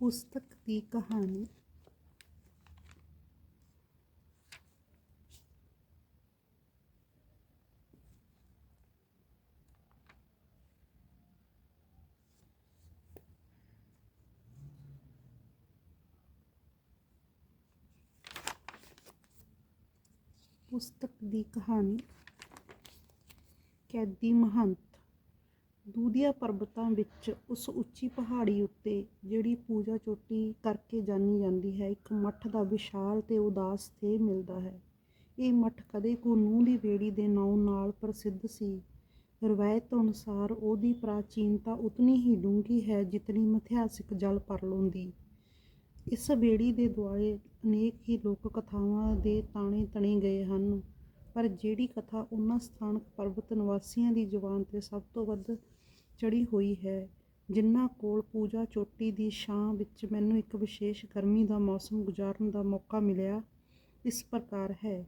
ਪੁਸਤਕ ਦੀ ਕਹਾਣੀ ਪੁਸਤਕ ਦੀ ਕਹਾਣੀ ਕੈਦੀ ਮਹੰਤ ਦੂਧੀਆ ਪਰਬਤਾਂ ਵਿੱਚ ਉਸ ਉੱਚੀ ਪਹਾੜੀ ਉੱਤੇ ਜਿਹੜੀ ਪੂਜਾ ਚੋਟੀ ਕਰਕੇ ਜਾਣੀ ਜਾਂਦੀ ਹੈ, ਇੱਕ ਮੱਠ ਦਾ ਵਿਸ਼ਾਲ ਤੇ ਉਦਾਸ ਤੇ ਮਿਲਦਾ ਹੈ। ਇਹ ਮੱਠ ਕਦੇ ਕੋ ਨੂੰਹ ਦੀ ਵੇੜੀ ਦੇ ਨਾਂ ਨਾਲ ਪ੍ਰਸਿੱਧ ਸੀ। ਰਵਾਇਤ ਅਨੁਸਾਰ ਉਹਦੀ ਪ੍ਰਾਚੀਨਤਾ ਉਤਨੀ ਹੀ ਡੂੰਘੀ ਹੈ ਜਿਤਨੀ ਮਿਥਿਹਾਸਿਕ ਜਲ ਪਰਲੋਂ ਦੀ। ਇਸ ਬੇੜੀ ਦੇ ਦੁਆਲੇ ਅਨੇਕ ਹੀ ਲੋਕ ਕਥਾਵਾਂ ਦੇ ਤਾਣੇ ਤਣੇ ਗਏ ਹਨ, ਪਰ ਜਿਹੜੀ ਕਥਾ ਉਹਨਾਂ ਸਥਾਨਕ ਪਰਬਤ ਨਿਵਾਸੀਆਂ ਦੀ ਜ਼ੁਬਾਨ ਤੇ ਸਭ ਤੋਂ ਵੱਧ ਚੜੀ ਹੋਈ ਹੈ। ਜਿਨ੍ਹਾਂ ਕੋਲ ਪੂਜਾ ਚੋਟੀ ਦੀ ਛਾਂ ਵਿੱਚ ਮੈਨੂੰ ਇੱਕ ਵਿਸ਼ੇਸ਼ ਗਰਮੀ ਦਾ ਮੌਸਮ ਗੁਜ਼ਾਰਨ ਦਾ ਮੌਕਾ ਮਿਲਿਆ, ਇਸ ਪ੍ਰਕਾਰ ਹੈ।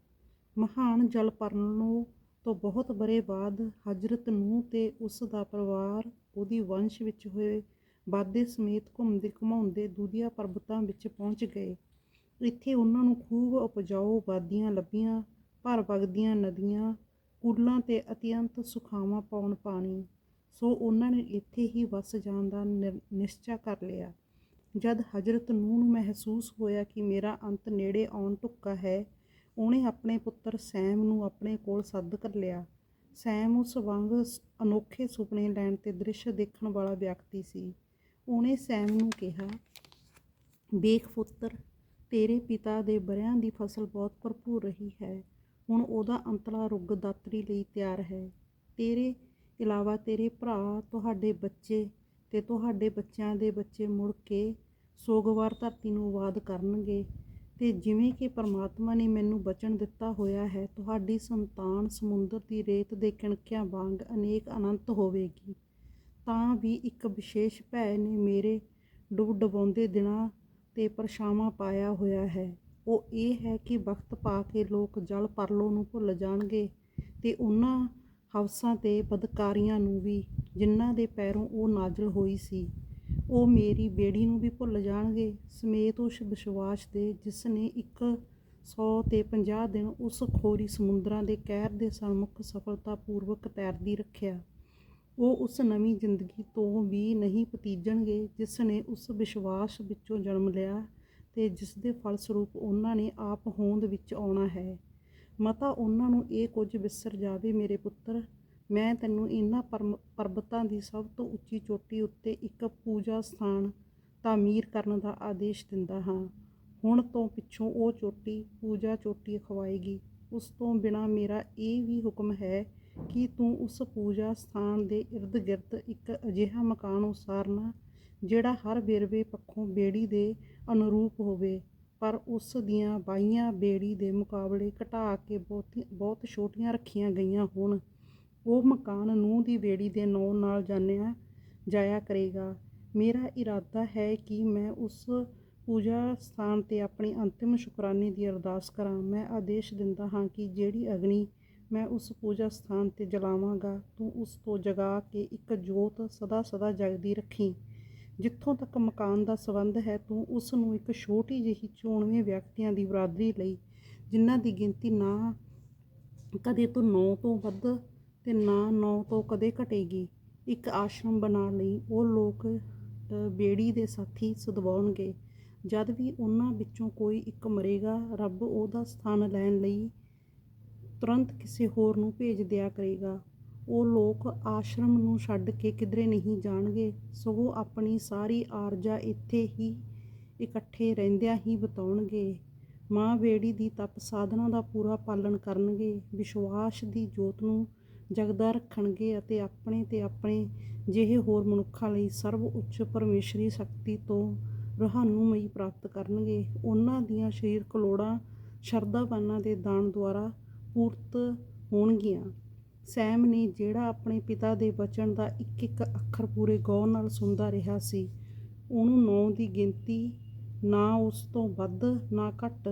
ਮਹਾਨ ਜਲ ਪਰਲੋਂ ਤੋਂ ਬਹੁਤ ਬਰੇ ਬਾਅਦ ਹਜ਼ਰਤ ਨੂੰ ਤੇ ਉਸ ਦਾ ਪਰਿਵਾਰ ਉਹਦੀ ਵੰਸ਼ ਵਿੱਚ ਹੋਏ ਵਾਧੇ ਸਮੇਤ ਘੁੰਮਦੇ ਘੁਮਾਉਂਦੇ ਦੂਧੀਆ ਪਰਬਤਾਂ ਵਿੱਚ ਪਹੁੰਚ ਗਏ। ਇੱਥੇ ਉਹਨਾਂ ਨੂੰ ਖੂਬ ਉਪਜਾਊ ਵਾਦੀਆਂ ਲੱਭੀਆਂ, ਭਰ ਵਗਦੀਆਂ ਨਦੀਆਂ, ਕੂਲਾਂ ਤੇ ਅਤਿਅੰਤ ਸੁਖਾਵਾਂ ਪਾਉਣ ਪਾਣੀ। ਸੋ ਉਹਨਾਂ ਨੇ ਇੱਥੇ ਹੀ ਵਸ ਜਾਣ ਦਾ ਨਿਰ- ਨਿਸ਼ਚਾ ਕਰ ਲਿਆ। ਜਦ ਹਜ਼ਰਤ ਨੂਹ ਨੂੰ ਮਹਿਸੂਸ ਹੋਇਆ ਕਿ ਮੇਰਾ ਅੰਤ ਨੇੜੇ ਆਉਣ ਢੁੱਕਾ ਹੈ, ਉਹਨੇ ਆਪਣੇ ਪੁੱਤਰ ਸੈਮ ਨੂੰ ਆਪਣੇ ਕੋਲ ਸੱਦ ਕਰ ਲਿਆ। ਸੈਮ ਉਸ ਵਾਂਗ ਅਨੋਖੇ ਸੁਪਨੇ ਲੈਣ ਤੇ ਦ੍ਰਿਸ਼ ਦੇਖਣ ਵਾਲਾ ਵਿਅਕਤੀ ਸੀ। ਉਹਨੇ ਸੈਮ ਨੂੰ ਕਿਹਾ, ਵੇਖ ਪੁੱਤਰ, ਤੇਰੇ ਪਿਤਾ ਦੇ ਬਰਿਆਂ ਦੀ ਫਸਲ ਬਹੁਤ ਭਰਪੂਰ ਰਹੀ ਹੈ। ਹੁਣ ਉਹਦਾ ਅੰਤਲਾ ਰੁੱਗ ਦਾਤਰੀ ਲਈ ਤਿਆਰ ਹੈ। ਤੇਰੇ ਇਲਾਵਾ ਤੇਰੇ ਭਰਾ, ਤੁਹਾਡੇ ਬੱਚੇ ਤੇ ਤੁਹਾਡੇ ਬੱਚਿਆਂ ਦੇ ਬੱਚੇ ਮੁੜ ਕੇ ਸੋਗਵਾਰ ਧਰਤੀ ਨੂੰ ਆਬਾਦ ਕਰਨਗੇ ਤੇ ਜਿਵੇਂ ਕਿ ਪਰਮਾਤਮਾ ਨੇ ਮੈਨੂੰ ਬਚਨ ਦਿੱਤਾ ਹੋਇਆ ਹੈ, ਤੁਹਾਡੀ ਸੰਤਾਨ ਸਮੁੰਦਰ ਦੀ ਰੇਤ ਦੇ ਕਿਣਕਿਆਂ ਵਾਂਗ ਅਨੇਕ ਅਨੰਤ ਹੋਵੇਗੀ। ਤਾਂ ਵੀ ਇੱਕ ਵਿਸ਼ੇਸ਼ ਭੈ ਨੇ ਮੇਰੇ ਡੁੱਬ ਡੁਬਾਉਂਦੇ ਦਿਨਾਂ ਤੇ ਪਰਛਾਵਾਂ ਪਾਇਆ ਹੋਇਆ ਹੈ। ਉਹ ਇਹ ਹੈ ਕਿ ਵਕਤ ਪਾ ਕੇ ਲੋਕ ਜਲ ਪਰਲੋ ਨੂੰ ਭੁੱਲ ਜਾਣਗੇ ਤੇ ਉਹਨਾਂ ਹਵਸਾਂ ਤੇ ਬਦਕਾਰੀਆਂ ਨੂੰ ਵੀ ਜਿਨ੍ਹਾਂ ਦੇ ਪੈਰੋਂ ਉਹ ਨਾਜ਼ਲ ਹੋਈ ਸੀ, ਉਹ ਮੇਰੀ ਬੇੜੀ ਨੂੰ ਵੀ ਭੁੱਲ ਜਾਣਗੇ। ਸਮੇਤ ਉਸ ਵਿਸ਼ਵਾਸ ਦੇ ਜਿਸ ਨੇ ਇੱਕ ਸੌ ਤੇ 50 ਦਿਨ ਉਸ ਖੋਰੀ ਸਮੁੰਦਰਾਂ ਦੇ ਕਹਿਰ ਦੇ ਸਨਮੁਖ ਸਫਲਤਾਪੂਰਵਕ ਤੈਰਦੀ ਰੱਖਿਆ। ਉਹ ਉਸ ਨਵੀਂ ਜ਼ਿੰਦਗੀ ਤੋਂ ਵੀ ਨਹੀਂ ਪਤੀਜਣਗੇ ਜਿਸ ਨੇ ਉਸ ਵਿਸ਼ਵਾਸ ਵਿੱਚੋਂ ਜਨਮ ਲਿਆ ਤੇ ਜਿਸ ਦੇ ਫਲਸਰੂਪ ਉਹਨਾਂ ਨੇ ਆਪ ਹੋਂਦ ਵਿੱਚ ਆਉਣਾ ਹੈ। ਮਤਾ, ਉਹਨਾਂ ਨੂੰ ਇਹ ਕੁਝ ਵਿਸਰ ਜਾਵੇ ਮੇਰੇ ਪੁੱਤਰ। ਮੈਂ ਤੈਨੂੰ ਇਹਨਾਂ ਪਰਮ- ਪਰਬਤਾਂ ਦੀ ਸਭ ਤੋਂ ਉੱਚੀ ਚੋਟੀ ਉੱਤੇ ਇੱਕ ਪੂਜਾ ਸਥਾਨ ਤਾਮੀਰ ਕਰਨ ਦਾ ਆਦੇਸ਼ ਦਿੰਦਾ ਹਾਂ। ਹੁਣ ਤੋਂ ਪਿੱਛੋਂ ਉਹ ਚੋਟੀ, ਪੂਜਾ ਚੋਟੀ ਖਵਾਏਗੀ। ਉਸ ਤੋਂ ਬਿਨਾ ਮੇਰਾ ਇਹ ਵੀ ਹੁਕਮ ਹੈ ਕਿ ਤੂੰ ਉਸ ਪੂਜਾ ਸਥਾਨ ਦੇ ਇਰਦ ਗਿਰਦ ਇੱਕ ਅਜਿਹਾ ਮਕਾਨ ਉਸਾਰਨਾ, ਜਿਹੜਾ ਹਰ ਵੇਰਵੇ ਪੱਖੋਂ ਬੇੜੀ ਦੇ ਅਨੁਰੂਪ ਹੋਵੇ। ਪਰ ਉਸ ਦੀਆਂ ਬਾਈਆਂ ਬੇੜੀ ਦੇ ਮੁਕਾਬਲੇ ਘਟਾ ਕੇ ਬਹੁਤੀ, ਬਹੁਤ ਛੋਟੀਆਂ ਰੱਖੀਆਂ ਗਈਆਂ ਹੋਣ। ਉਹ ਮਕਾਨ ਨੂੰਹ ਦੀ ਬੇੜੀ ਦੇ ਨਾਂ ਨਾਲ ਜਾਣਿਆ ਜਾਇਆ ਕਰੇਗਾ। ਮੇਰਾ ਇਰਾਦਾ ਹੈ ਕਿ ਮੈਂ ਉਸ ਪੂਜਾ ਸਥਾਨ ਤੇ ਆਪਣੀ ਅੰਤਿਮ ਸ਼ੁਕਰਾਨੇ ਦੀ ਅਰਦਾਸ ਕਰਾਂ। ਮੈਂ ਆਦੇਸ਼ ਦਿੰਦਾ ਹਾਂ ਕਿ ਜਿਹੜੀ ਅਗਨੀ ਮੈਂ ਉਸ ਪੂਜਾ ਸਥਾਨ ਤੇ ਜਲਾਵਾਂਗਾ, ਤੂੰ ਉਸ ਤੋਂ ਜਗਾ ਕੇ ਇੱਕ ਜੋਤ ਸਦਾ ਸਦਾ ਜਗਦੀ ਰੱਖੀ। ਜਿੱਥੋਂ ਤੱਕ ਮਕਾਨ ਦਾ ਸੰਬੰਧ ਹੈ, ਤੂੰ ਉਸ ਨੂੰ ਇੱਕ ਛੋਟੀ ਜਿਹੀ ਚੋਣਵੇਂ ਵਿਅਕਤੀਆਂ ਦੀ ਬਰਾਦਰੀ ਲਈ ਜਿਨ੍ਹਾਂ ਦੀ ਗਿਣਤੀ ਨਾ ਕਦੇ ਤੋਂ 9 ਤੋਂ ਵੱਧ ਤੇ ਨਾ 9 ਤੋਂ ਕਦੇ ਘਟੇਗੀ, ਇੱਕ ਆਸ਼ਰਮ ਬਣਾਉਣ ਲਈ ਉਹ ਲੋਕ ਬੇੜੀ ਦੇ ਸਾਥੀ ਸਦਵਾਉਣਗੇ। ਜਦ ਵੀ ਉਹਨਾਂ ਵਿੱਚੋਂ ਕੋਈ ਇੱਕ ਮਰੇਗਾ, ਰੱਬ ਉਹਦਾ ਸਥਾਨ ਲੈਣ ਲਈ ਤੁਰੰਤ ਕਿਸੇ ਹੋਰ ਨੂੰ ਭੇਜ ਦਿਆ ਕਰੇਗਾ। ਉਹ ਲੋਕ ਆਸ਼ਰਮ ਨੂੰ ਛੱਡ ਕੇ ਕਿਧਰੇ ਨਹੀਂ ਜਾਣਗੇ। ਸਗੋਂ ਆਪਣੀ ਸਾਰੀ ਆਰਜਾ ਇੱਥੇ ਹੀ ਇਕੱਠੇ ਰਹਿੰਦਿਆਂ ਹੀ ਬਿਤਾਉਣਗੇ। ਮਾਂ ਬੇੜੀ ਦੀ ਤਪ ਸਾਧਨਾ ਦਾ ਪੂਰਾ ਪਾਲਣ ਕਰਨਗੇ। ਵਿਸ਼ਵਾਸ ਦੀ ਜੋਤ ਨੂੰ ਜਗਦਾ ਰੱਖਣਗੇ ਅਤੇ ਆਪਣੇ ਤੇ ਆਪਣੇ ਜਿਹੇ ਹੋਰ ਮਨੁੱਖਾਂ ਲਈ ਸਰਵ ਉੱਚ ਪਰਮੇਸ਼ਰੀ ਸ਼ਕਤੀ ਤੋਂ ਰੂਹਾਨੂਮਈ ਪ੍ਰਾਪਤ ਕਰਨਗੇ। ਉਹਨਾਂ ਦੀਆਂ ਸਰੀਰਕ ਲੋੜਾਂ ਸ਼ਰਧਾਵਾਨਾਂ ਦੇ ਦਾਨ ਦੁਆਰਾ ਪੂਰਤ ਹੋਣਗੀਆਂ। ਸੈਮ ਨੇ ਜਿਹੜਾ ਆਪਣੇ ਪਿਤਾ ਦੇ ਬਚਨ ਦਾ ਇੱਕ ਇੱਕ ਅੱਖਰ ਪੂਰੇ ਗੌਰ ਨਾਲ ਸੁਣਦਾ ਰਿਹਾ ਸੀ। ਉਹਨੂੰ ਨੌ ਦੀ ਗਿਣਤੀ ਨਾ ਉਸ ਤੋਂ ਵੱਧ ਨਾ ਘੱਟ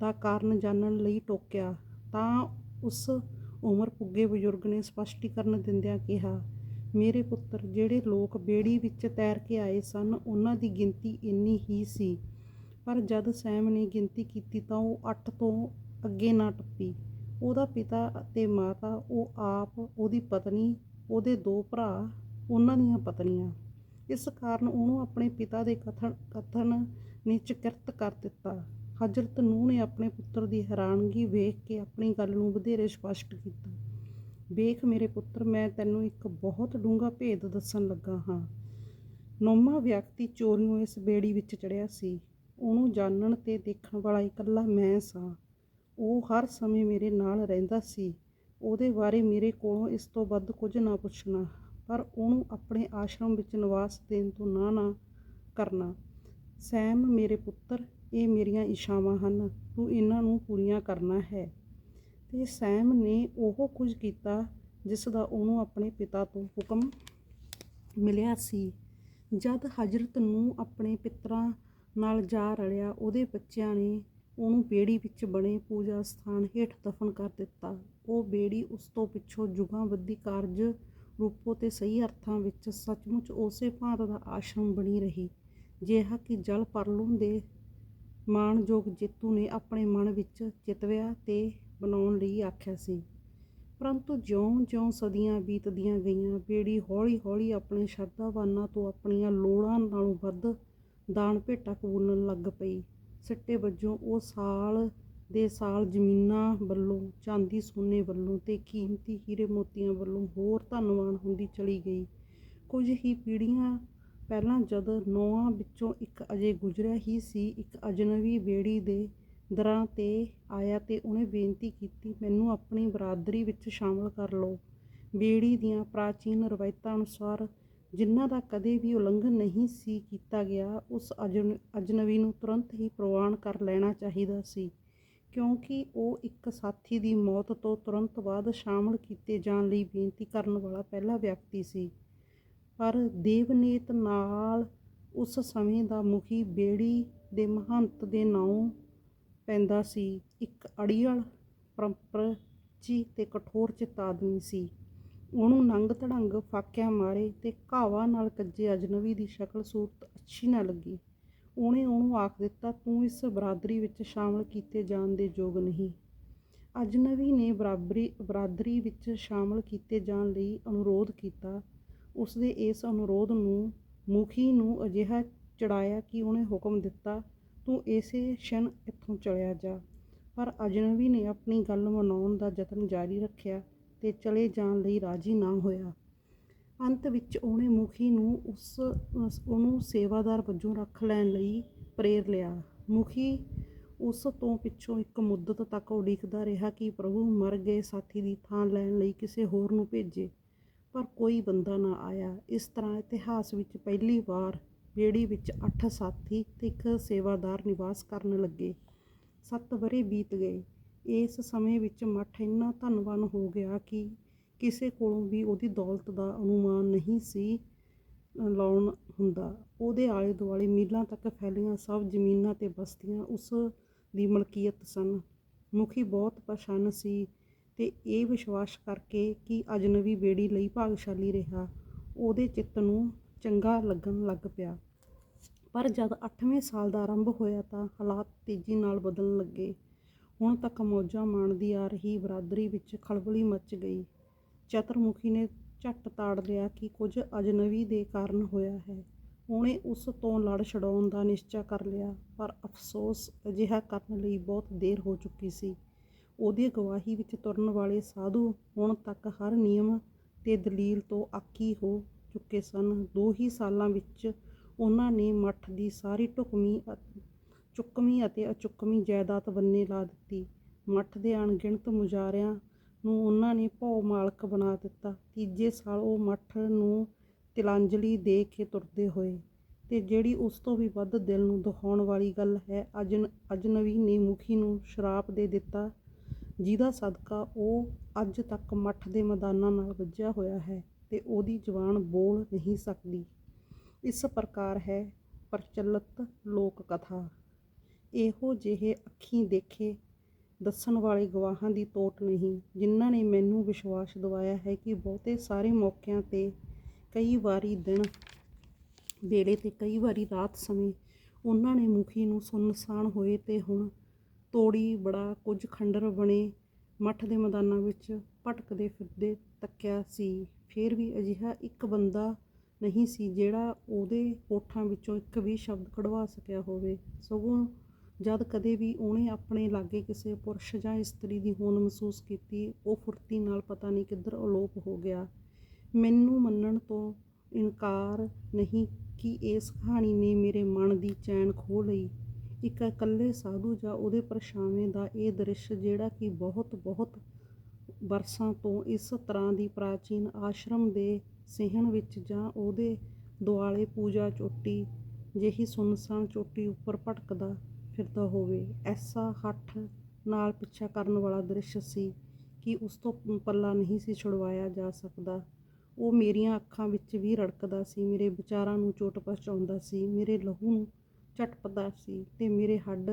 ਦਾ ਕਾਰਨ ਜਾਣਨ ਲਈ ਟੋਕਿਆ, ਤਾਂ ਉਸ ਉਮਰ ਪੁੱਗੇ ਬਜ਼ੁਰਗ ਨੇ ਸਪੱਸ਼ਟੀਕਰਨ ਦਿੰਦਿਆਂ ਕਿਹਾ, ਮੇਰੇ ਪੁੱਤਰ, ਜਿਹੜੇ ਲੋਕ ਬੇੜੀ ਵਿੱਚ ਤੈਰ ਕੇ ਆਏ ਸਨ, ਉਹਨਾਂ ਦੀ ਗਿਣਤੀ ਇੰਨੀ ਹੀ ਸੀ। ਪਰ ਜਦ ਸੈਮ ਨੇ ਗਿਣਤੀ ਕੀਤੀ ਤਾਂ ਉਹ ਅੱਠ ਤੋਂ ਅੱਗੇ ਨਾ ਟੱਪੀ। ਉਹਦਾ ਪਿਤਾ ਅਤੇ ਮਾਤਾ, ਉਹ ਆਪ, ਉਹਦੀ ਪਤਨੀ, ਉਹਦੇ ਦੋ ਭਰਾ, ਉਹਨਾਂ ਦੀਆਂ ਪਤਨੀਆਂ। ਇਸ ਕਾਰਨ ਉਹਨੂੰ ਆਪਣੇ ਪਿਤਾ ਦੇ ਕਥਨ ਕਥਨ ਨੇ ਚਕਿਰਤ ਕਰ ਦਿੱਤਾ। ਹਜ਼ਰਤ ਨੂਹ ਨੇ ਆਪਣੇ ਪੁੱਤਰ ਦੀ ਹੈਰਾਨਗੀ ਵੇਖ ਕੇ ਆਪਣੀ ਗੱਲ ਨੂੰ ਵਧੇਰੇ ਸਪਸ਼ਟ ਕੀਤਾ। ਵੇਖ ਮੇਰੇ ਪੁੱਤਰ, ਮੈਂ ਤੈਨੂੰ ਇੱਕ ਬਹੁਤ ਡੂੰਘਾ ਭੇਦ ਦੱਸਣ ਲੱਗਾ ਹਾਂ। ਨੌਵਾਂ ਵਿਅਕਤੀ ਚੋਰੀਓਂ ਇਸ ਬੇੜੀ ਵਿੱਚ ਚੜਿਆ ਸੀ। ਉਹਨੂੰ ਜਾਣਨ ਤੇ ਦੇਖਣ ਵਾਲਾ ਇਕੱਲਾ ਮੈਂ ਸਾਂ। ਉਹ ਹਰ ਸਮੇਂ ਮੇਰੇ ਨਾਲ ਰਹਿੰਦਾ ਸੀ। ਉਹਦੇ ਬਾਰੇ ਮੇਰੇ ਕੋਲੋਂ ਇਸ ਤੋਂ ਵੱਧ ਕੁਝ ਨਾ ਪੁੱਛਣਾ, ਪਰ ਉਹਨੂੰ ਆਪਣੇ ਆਸ਼ਰਮ ਵਿੱਚ ਨਿਵਾਸ ਦੇਣ ਤੋਂ ਨਾ ਨਾ ਕਰਨਾ। ਸੈਮ, ਮੇਰੇ ਪੁੱਤਰ, ਇਹ ਮੇਰੀਆਂ ਇਸ਼ਾਵਾਂ ਹਨ। ਤੂੰ ਇਹਨਾਂ ਨੂੰ ਪੂਰੀਆਂ ਕਰਨਾ ਹੈ। ਤੇ ਸੈਮ ਨੇ ਉਹ ਕੁਝ ਕੀਤਾ ਜਿਸ ਦਾ ਉਹਨੂੰ ਆਪਣੇ ਪਿਤਾ ਤੋਂ ਹੁਕਮ ਮਿਲਿਆ ਸੀ। ਜਦ ਹਜ਼ਰਤ ਨੂੰ ਆਪਣੇ ਪਿਤਰਾਂ ਨਾਲ ਜਾ ਰਲਿਆ, ਉਹਦੇ ਬੱਚਿਆਂ ਨੇ ਉਹਨੂੰ ਬੇੜੀ ਵਿੱਚ ਬਣੇ ਪੂਜਾ ਸਥਾਨ ਹੇਠ ਦਫਨ ਕਰ ਦਿੱਤਾ। ਉਹ ਬੇੜੀ ਉਸ ਤੋਂ ਪਿੱਛੋਂ ਜੁਗਾਂ ਬੱਧੀ ਕਾਰਜ ਰੂਪੋ ਤੇ ਸਹੀ ਅਰਥਾਂ ਵਿੱਚ ਸੱਚਮੁੱਚ ਉਸੇ ਭਾਂਤ ਦਾ ਆਸ਼ਰਮ ਬਣੀ ਰਹੀ। ਜਿਹਾ ਕਿ ਜਲ ਪਰਲੋਂ ਦੇ ਮਾਣਯੋਗ ਜੇਤੂ ਨੇ ਆਪਣੇ ਮਨ ਵਿੱਚ ਚਿਤਵਿਆ ਤੇ ਬਣਾਉਣ ਲਈ ਆਖਿਆ ਸੀ। ਪਰੰਤੂ ਜਿਉਂ-ਜਿਉਂ ਸਦੀਆਂ ਬੀਤਦੀਆਂ ਗਈਆਂ, ਬੇੜੀ ਹੌਲੀ-ਹੌਲੀ ਆਪਣੇ ਸ਼ਰਧਾਵਾਨਾਂ ਤੋਂ ਆਪਣੀਆਂ ਲੋੜਾਂ ਨਾਲੋਂ ਵੱਧ ਦਾਨ ਭੇਟਾ ਕਬੂਲਣ ਲੱਗ ਪਈ। ਸਿੱਟੇ ਵਜੋਂ ਉਹ ਸਾਲ ਦੇ ਸਾਲ ਜ਼ਮੀਨਾਂ ਵੱਲੋਂ, ਚਾਂਦੀ ਸੋਨੇ ਵੱਲੋਂ ਤੇ ਕੀਮਤੀ ਹੀਰੇ ਮੋਤੀਆਂ ਵੱਲੋਂ ਹੋਰ ਧਨਵਾਨ ਹੁੰਦੀ ਚਲੀ ਗਈ। ਕੁਝ ਹੀ ਪੀੜ੍ਹੀਆਂ ਪਹਿਲਾਂ ਜਦ ਨੌਆਂ ਵਿੱਚੋਂ ਇੱਕ ਅਜੇ ਗੁਜ਼ਰਿਆ ਹੀ ਸੀ, ਇੱਕ ਅਜਨਬੀ ਬੇੜੀ ਦੇ ਦਰਾਂ ਤੇ ਆਇਆ ਤੇ ਉਹਨੇ ਬੇਨਤੀ ਕੀਤੀ, ਮੈਨੂੰ ਆਪਣੀ ਬਰਾਦਰੀ ਵਿੱਚ ਸ਼ਾਮਲ ਕਰ ਲਓ। ਬੇੜੀ ਦੀਆਂ ਪ੍ਰਾਚੀਨ ਰਵਾਇਤਾਂ ਅਨੁਸਾਰ ਜਿਨ੍ਹਾਂ ਦਾ ਕਦੇ ਵੀ ਉਲੰਘਣ ਨਹੀਂ ਸੀ ਕੀਤਾ ਗਿਆ, ਉਸ ਅਜਨ, ਅਜਨਬੀ ਨੂੰ ਤੁਰੰਤ ਹੀ ਪ੍ਰਵਾਨ ਕਰ ਲੈਣਾ ਚਾਹੀਦਾ ਸੀ, ਕਿਉਂਕਿ ਉਹ ਇੱਕ ਸਾਥੀ ਦੀ ਮੌਤ ਤੋਂ ਤੁਰੰਤ ਬਾਅਦ ਸ਼ਾਮਲ ਕੀਤੇ ਜਾਣ ਲਈ ਬੇਨਤੀ ਕਰਨ ਵਾਲਾ ਪਹਿਲਾ ਵਿਅਕਤੀ ਸੀ। ਪਰ ਦੇਵਨੀਤ ਨਾਲ ਉਸ ਸਮੇਂ ਦਾ ਮੁਖੀ ਬੇੜੀ ਦੇ ਮਹੰਤ ਦੇ ਨਾਂ ਪੈਂਦਾ ਸੀ। ਇੱਕ ਅੜੀਅਲ, ਪਰੰਪਰਚੀ ਤੇ ਕਠੋਰ ਚਿੱਤ ਆਦਮੀ ਸੀ। ਉਹਨੂੰ ਨੰਗ ਧੜੰਗ ਫਾਕਿਆਂ ਮਾਰੇ ਤੇ ਘਾਵਾਂ ਨਾਲ ਕੱਜੇ ਅਜਨਬੀ ਦੀ ਸ਼ਕਲ ਸੂਰਤ ਅੱਛੀ ਨਾ ਲੱਗੀ। ਉਹਨੇ ਉਹਨੂੰ ਆਖ ਦਿੱਤਾ, ਤੂੰ ਇਸ ਬਰਾਦਰੀ ਵਿੱਚ ਸ਼ਾਮਲ ਕੀਤੇ ਜਾਣ ਦੇ ਯੋਗ ਨਹੀਂ। ਅਜਨਬੀ ਨੇ ਬਰਾਬਰੀ, ਬਰਾਦਰੀ ਵਿੱਚ ਸ਼ਾਮਲ ਕੀਤੇ ਜਾਣ ਲਈ ਅਨੁਰੋਧ ਕੀਤਾ। ਉਸਦੇ ਇਸ ਅਨੁਰੋਧ ਨੂੰ, ਮੁਖੀ ਨੂੰ ਅਜਿਹਾ ਚੜਾਇਆ ਕਿ ਉਹਨੇ ਹੁਕਮ ਦਿੱਤਾ, ਤੂੰ ਇਸੇ ਛਣ ਇੱਥੋਂ ਚਲਿਆ ਜਾ। ਪਰ ਅਜਨਬੀ ਨੇ ਆਪਣੀ ਗੱਲ ਮਨਾਉਣ ਦਾ ਯਤਨ ਜਾਰੀ ਰੱਖਿਆ। ਤੇ ਚਲੇ ਜਾਣ ਲਈ ਰਾਜੀ ਨਾ ਹੋਇਆ। ਅੰਤ ਵਿੱਚ ਉਹਨੇ ਮੁਖੀ ਨੂੰ ਉਸ ਉਹਨੂੰ ਸੇਵਾਦਾਰ ਵਜੋਂ ਰੱਖ ਲੈਣ ਲਈ ਪ੍ਰੇਰ ਲਿਆ। ਮੁਖੀ ਉਸ ਤੋਂ ਪਿੱਛੋਂ ਇੱਕ ਮੁੱਦਤ ਤੱਕ ਉਡੀਕਦਾ ਰਿਹਾ ਕਿ ਪ੍ਰਭੂ ਮਰ ਗਏ ਸਾਥੀ ਦੀ ਥਾਂ ਲੈਣ ਲਈ ਕਿਸੇ ਹੋਰ ਨੂੰ ਭੇਜੇ, ਪਰ ਕੋਈ ਬੰਦਾ ਨਾ ਆਇਆ। ਇਸ ਤਰ੍ਹਾਂ ਇਤਿਹਾਸ ਵਿੱਚ ਪਹਿਲੀ ਵਾਰ ਬੇੜੀ ਵਿੱਚ ਅੱਠ ਸਾਥੀ ਤੇ ਇੱਕ ਸੇਵਾਦਾਰ ਨਿਵਾਸ ਕਰਨ ਲੱਗੇ। ਸੱਤ ਵਰੇ ਬੀਤ ਗਏ। ਇਸ ਸਮੇਂ ਵਿੱਚ ਮੱਠ ਇੰਨਾ ਧਨਵਾਨ ਹੋ ਗਿਆ ਕਿ ਕਿਸੇ ਕੋਲੋਂ ਵੀ ਉਹਦੀ ਦੌਲਤ ਦਾ ਅਨੁਮਾਨ ਨਹੀਂ ਸੀ ਲਾਉਣ ਹੁੰਦਾ। ਉਹਦੇ ਆਲੇ ਦੁਆਲੇ ਮੀਲਾਂ ਤੱਕ ਫੈਲੀਆਂ ਸਭ ਜ਼ਮੀਨਾਂ ਤੇ ਬਸਤੀਆਂ ਉਸ ਦੀ ਮਲਕੀਅਤ ਸਨ। ਮੁਖੀ ਬਹੁਤ ਪ੍ਰਸੰਨ ਸੀ ਤੇ ਇਹ ਵਿਸ਼ਵਾਸ ਕਰਕੇ ਕਿ ਅਜਨਬੀ ਬੇੜੀ ਲਈ ਭਾਗਸ਼ਾਲੀ ਰਿਹਾ, ਉਹਦੇ ਚਿੱਤ ਨੂੰ ਚੰਗਾ ਲੱਗਣ ਲੱਗ ਪਿਆ। ਪਰ ਜਦ 8ਵੇਂ ਸਾਲ ਦਾ ਆਰੰਭ ਹੋਇਆ ਤਾਂ ਹਾਲਾਤ ਤੇਜ਼ੀ ਨਾਲ ਬਦਲਣ ਲੱਗੇ। ਹੁਣ ਤੱਕ ਮੌਜਾਂ ਮਾਣਦੀ ਆ ਰਹੀ ਬਰਾਦਰੀ ਵਿੱਚ ਖਲਬਲੀ ਮਚ ਗਈ। ਚਤੁਰਮੁਖੀ ਨੇ ਝੱਟ ਤਾੜ ਲਿਆ ਕਿ ਕੁਝ ਅਜਨਬੀ ਦੇ ਕਾਰਨ ਹੋਇਆ ਹੈ। ਉਹਨੇ ਉਸ ਤੋਂ ਲੜ ਛਡਾਉਣ ਦਾ ਨਿਸ਼ਚਾ ਕਰ ਲਿਆ, ਪਰ ਅਫਸੋਸ ਅਜਿਹਾ ਕਰਨ ਲਈ ਬਹੁਤ ਦੇਰ ਹੋ ਚੁੱਕੀ ਸੀ। ਉਹਦੀ ਗਵਾਹੀ ਵਿੱਚ ਤੁਰਨ ਵਾਲੇ ਸਾਧੂ ਹੁਣ ਤੱਕ ਹਰ ਨਿਯਮ ਤੇ ਦਲੀਲ ਤੋਂ ਆਕੀ ਹੋ ਚੁੱਕੇ ਸਨ। ਦੋ ਹੀ ਸਾਲਾਂ ਵਿੱਚ ਉਹਨਾਂ ਨੇ ਮੱਠ ਦੀ ਸਾਰੀ ਢੁਕਵੀਂ ਅ- ਚੁੱਕਵੀਂ ਅਤੇ ਅਚੁੱਕਵੀਂ ਜਾਇਦਾਦ ਬੰਨੇ ਲਾ ਦਿੱਤੀ। ਮੱਠ ਦੇ ਅਣਗਿਣਤ ਮੁਜਾਰਿਆਂ ਨੂੰ ਉਹਨਾਂ ਨੇ ਭੌ ਮਾਲਕ ਬਣਾ ਦਿੱਤਾ। ਤੀਜੇ ਸਾਲ ਉਹ ਮੱਠ ਨੂੰ ਤਿਲਾਂਜਲੀ ਦੇ ਕੇ ਤੁਰਦੇ ਹੋਏ ਤੇ ਜਿਹੜੀ ਉਸ ਤੋਂ ਵੀ ਵੱਧ ਦਿਲ ਨੂੰ ਦੁਖਾਉਣ ਵਾਲੀ ਗੱਲ ਹੈ, ਅਜਨ, ਅਜਨਬੀ ਨੇ ਮੁਖੀ ਨੂੰ ਸ਼ਰਾਪ ਦੇ ਦਿੱਤਾ। ਜਿਹਦਾ ਸਦਕਾ ਉਹ ਅੱਜ ਤੱਕ ਮੱਠ ਦੇ ਮੈਦਾਨਾਂ ਨਾਲ ਵੱਜਿਆ ਹੋਇਆ ਹੈ ਤੇ ਉਹਦੀ ਜ਼ੁਬਾਨ ਬੋਲ ਨਹੀਂ ਸਕਦੀ। ਇਸ ਪ੍ਰਕਾਰ ਹੈ ਪ੍ਰਚਲਿਤ ਲੋਕ ਕਥਾ। ਇਹੋ ਜਿਹੇ ਅੱਖੀਂ ਦੇਖੇ ਦੱਸਣ ਵਾਲੇ ਗਵਾਹਾਂ ਦੀ ਤੋਟ ਨਹੀਂ, ਜਿਨ੍ਹਾਂ ਨੇ ਮੈਨੂੰ ਵਿਸ਼ਵਾਸ ਦਿਵਾਇਆ ਹੈ ਕਿ ਬਹੁਤੇ ਸਾਰੇ ਮੌਕਿਆਂ ਤੇ ਕਈ ਵਾਰੀ ਦਿਨ, ਵੇਲੇ ਤੇ ਕਈ ਵਾਰੀ ਰਾਤ ਸਮੇਂ ਉਹਨਾਂ ਨੇ ਮੁਖੀ ਨੂੰ ਸੁੰਨਸਾਨ ਹੋਏ ਤੇ ਹੁਣ ਤੋੜੀ ਬੜਾ ਕੁਝ ਖੰਡਰ ਬਣੇ ਮੱਠ ਦੇ ਮੈਦਾਨਾਂ ਵਿੱਚ ਭਟਕਦੇ ਫਿਰਦੇ ਤੱਕਿਆ ਸੀ। ਫਿਰ ਵੀ ਅਜਿਹਾ ਇੱਕ ਬੰਦਾ ਨਹੀਂ ਸੀ ਜਿਹੜਾ ਉਹਦੇ ਹੋਠਾਂ ਵਿੱਚੋਂ ਇੱਕ ਵੀ ਸ਼ਬਦ ਕਢਵਾ ਸਕਿਆ ਹੋਵੇ। ਸਗੋਂ ਜਦ ਕਦੇ ਵੀ ਉਹਨੇ ਆਪਣੇ ਲਾਗੇ ਕਿਸੇ ਪੁਰਸ਼ ਜਾਂ ਇਸਤਰੀ ਦੀ ਹੋਂਦ ਮਹਿਸੂਸ ਕੀਤੀ, ਉਹ ਫੁਰਤੀ ਨਾਲ ਪਤਾ ਨਹੀਂ ਕਿੱਧਰ ਅਲੋਪ ਹੋ ਗਿਆ। ਮੈਨੂੰ ਮੰਨਣ ਤੋਂ ਇਨਕਾਰ ਨਹੀਂ ਕਿ ਇਸ ਕਹਾਣੀ ਨੇ ਮੇਰੇ ਮਨ ਦੀ ਚੈਨ ਖੋਹ ਲਈ। ਇੱਕ ਇਕੱਲੇ ਸਾਧੂ ਜਾਂ ਉਹਦੇ ਪਰਛਾਵੇਂ ਦਾ ਇਹ ਦ੍ਰਿਸ਼ ਜਿਹੜਾ ਕਿ ਬਹੁਤ ਬਹੁਤ ਬਰਸਾਂ ਤੋਂ ਇਸ ਤਰ੍ਹਾਂ ਦੀ ਪ੍ਰਾਚੀਨ ਆਸ਼ਰਮ ਦੇ ਸਿਹਣ ਵਿੱਚ ਜਾਂ ਉਹਦੇ ਦੁਆਲੇ ਪੂਜਾ ਚੋਟੀ ਜਿਹੀ ਸੁੰਨਸਾਨ ਚੋਟੀ ਉੱਪਰ ਭਟਕਦਾ ਫਿਰਦਾ ਹੋਵੇ। ਐਸਾ ਹੱਠ ਨਾਲ ਪਿੱਛਾ ਕਰਨ ਵਾਲਾ ਦ੍ਰਿਸ਼ ਸੀ ਕਿ ਉਸ ਤੋਂ ਪੱਲਾ ਨਹੀਂ ਸੀ ਛੁਡਵਾਇਆ ਜਾ ਸਕਦਾ। ਉਹ ਮੇਰੀਆਂ ਅੱਖਾਂ ਵਿੱਚ ਵੀ ਰੜਕਦਾ ਸੀ, ਮੇਰੇ ਵਿਚਾਰਾਂ ਨੂੰ ਚੋਟ ਪਹੁੰਚਾਉਂਦਾ ਸੀ, ਮੇਰੇ ਲਹੂ ਨੂੰ ਝਟਪਦਾ ਸੀ ਤੇ ਮੇਰੇ ਹੱਡ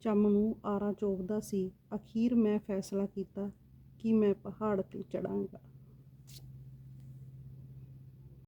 ਚੰਮ ਨੂੰ ਆਰਾ ਚੋਬਦਾ ਸੀ। ਅਖੀਰ ਮੈਂ ਫੈਸਲਾ ਕੀਤਾ ਕਿ ਮੈਂ ਪਹਾੜ ਤੇ ਚੜਾਂਗਾ